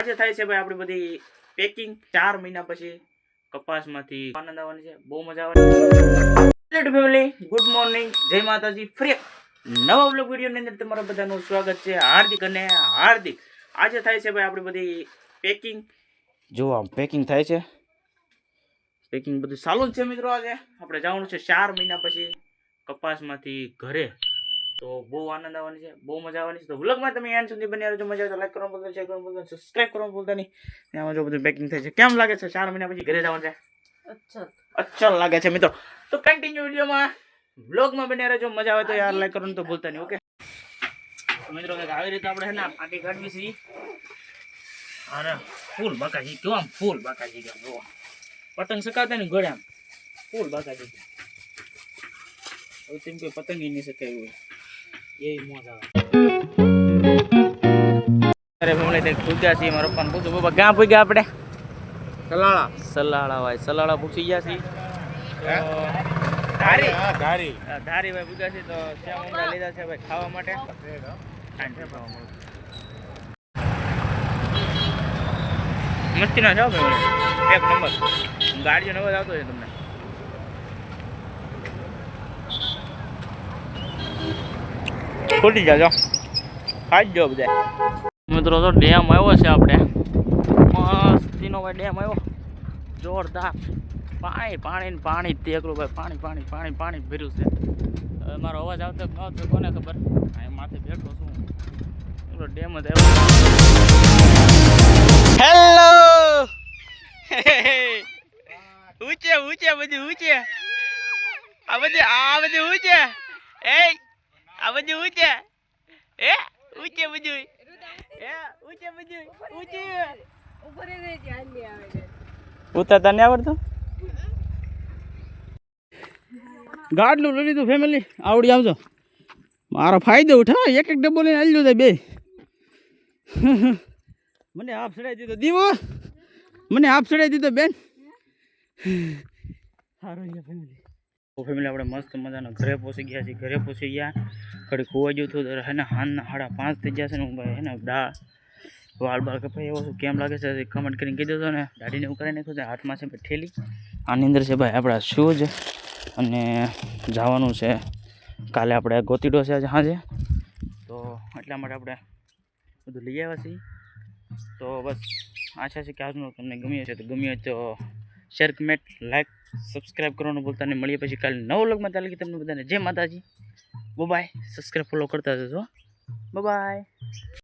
આજે થાય છે ભાઈ આપણી બધી પેકિંગ ચાર મહિના પછી કપાસમાંથી આનંદ આવવાની છે. બહુ મજા આવે ફેમિલી ગુડ મોર્નિંગ જય માતાજી. ફ્રી નવા બ્લોગ વિડીયોની અંદર તમારા બધાનું સ્વાગત છે. હાર્દિક અને હાર્દિક. આજે થાય છે ભાઈ આપણી બધી પેકિંગ જો આમ પેકિંગ થાય છે. પેકિંગ બધું ચાલુ જ છે મિત્રો આજે. આપણે જવાનું છે ચાર મહિના પછી કપાસમાંથી ઘરે. તો બહુ આનંદ આવવાની છે બહુ મજા આવવાની છે. તો વ્લોગમાં તમે એન સુધી બન્યા જો મજા આવે તો લાઈક કરવાનું ભૂલતા શેર કરવાનું ભૂલતા સબસ્ક્રાઇબ કરવાનું ભૂલતા નહીં. ને આમાં જો બધું પેકિંગ થાય છે. કેમ લાગે છે? ચાર મહિના પછી ઘરે જવાનું છે? અચ્છા. લાગે છે મિત્રો. તો કન્ટિન્યુ વિડીયોમાં વ્લોગમાં બન્યા રહેજો. મજા આવે તો યાર લાઈક કરવાનું તો ભૂલતા નહીં ઓકે મિત્રો કે આવી રીતે આપણે છે ને પાટી કાઢવી છે. અરે ફૂલ બાકાજી કેવા આમ ફૂલ બાકાજી કેમ જોવા પતંગ સકાવતા ને ગળે આમ. ફૂલ બાકાજી હવે તેમ કોઈ પતંગ નહીં શકાય હોય. એવી મોજ આવે. અરે તે છીએ મારા પપ્પાને પૂછું. બાબા ક્યાં પૂગ્યા આપણે? કલાળા સલાળા ભાઈ સલાળા પૂછી ગયા છે ધારી. ધારી. ધારી ભાઈ પૂગ્યા છીએ તો શ્યામ ઉમરા લીધા છે ભાઈ ખાવા માટે. મસ્તી ના જાઓ ભાઈ એક નંબર. ગાડીનો અવાજ આવતો છે તમને. ખોટી જાજો. ખાઈ જ બધા. મિત્રો તો ડેમ આવ્યો છે આપણે. મસ્તીનો ભાઈ ડેમ આવ્યો. જોરદાર. પાણી પાણી ને પાણી તેકલું એકલું ભાઈ. પાણી પાણી પાણી પાણી ભર્યું છે. હવે મારો અવાજ આવતો ન આવતો કોને ખબર? અહીં માથે બેઠો છું એટલો ડેમ જ આવ્યો. હેલો ઊંચે ઊંચે બધું ઊંચે. આ બધું આ બધું ઊંચે. એ આ બધું ઊંચે. એ ઊંચે બધું એ ઊંચે બધું ઊંચે. ઉતરતા નહીં આવડતું? ગાડલું લઈ લીધું ફેમિલી આવડી આવજો. મારો ફાયદો ઉઠા એક એક ડબ્બો લઈને આવી જાય બે. મને હાફ ચડાવી દીધો. દીવો. મને હાફ ચડાવી દીધો, બેન. સારું છે ફેમિલી આપણે મસ્ત મજાના ઘરે પહોંચી ગયા છીએ. ઘરે પહોંચી ગયા. ઘડી ખોવાઈ ગયું હતું. તો હે ને હાનના સાડા પાંચ થઈ છે ને હું ભાઈ હે ને દાળ વાળ બાળ કપાઈ એવો શું કેમ લાગે છે કમેન્ટ કરીને કીધું હતું ને. દાઢીને એવું કરી નાખ્યું છે હાથમાં છે ભાઈ ઠેલી આની અંદર છે ભાઈ આપણા શૂઝ અને જવાનું છે. કાલે આપણે ગોતીડો છે આજે સાંજે તો એટલા માટે આપણે બધું લઈ આવ્યા છીએ. તો બસ આશા છે કે આજનું તમને ગમ્યું છે તો ગમ્યું તો શેર કમેન્ટ લાઈક સબસ્ક્રાઈબ કરવાનું ભૂલતા નહીં. મળીએ પછી કાલે નવો લગમાં ચાલે કે તમને બધાને જય માતાજી. બાય સબસ્ક્રાઈબ ફોલો કરતા જજો. બાય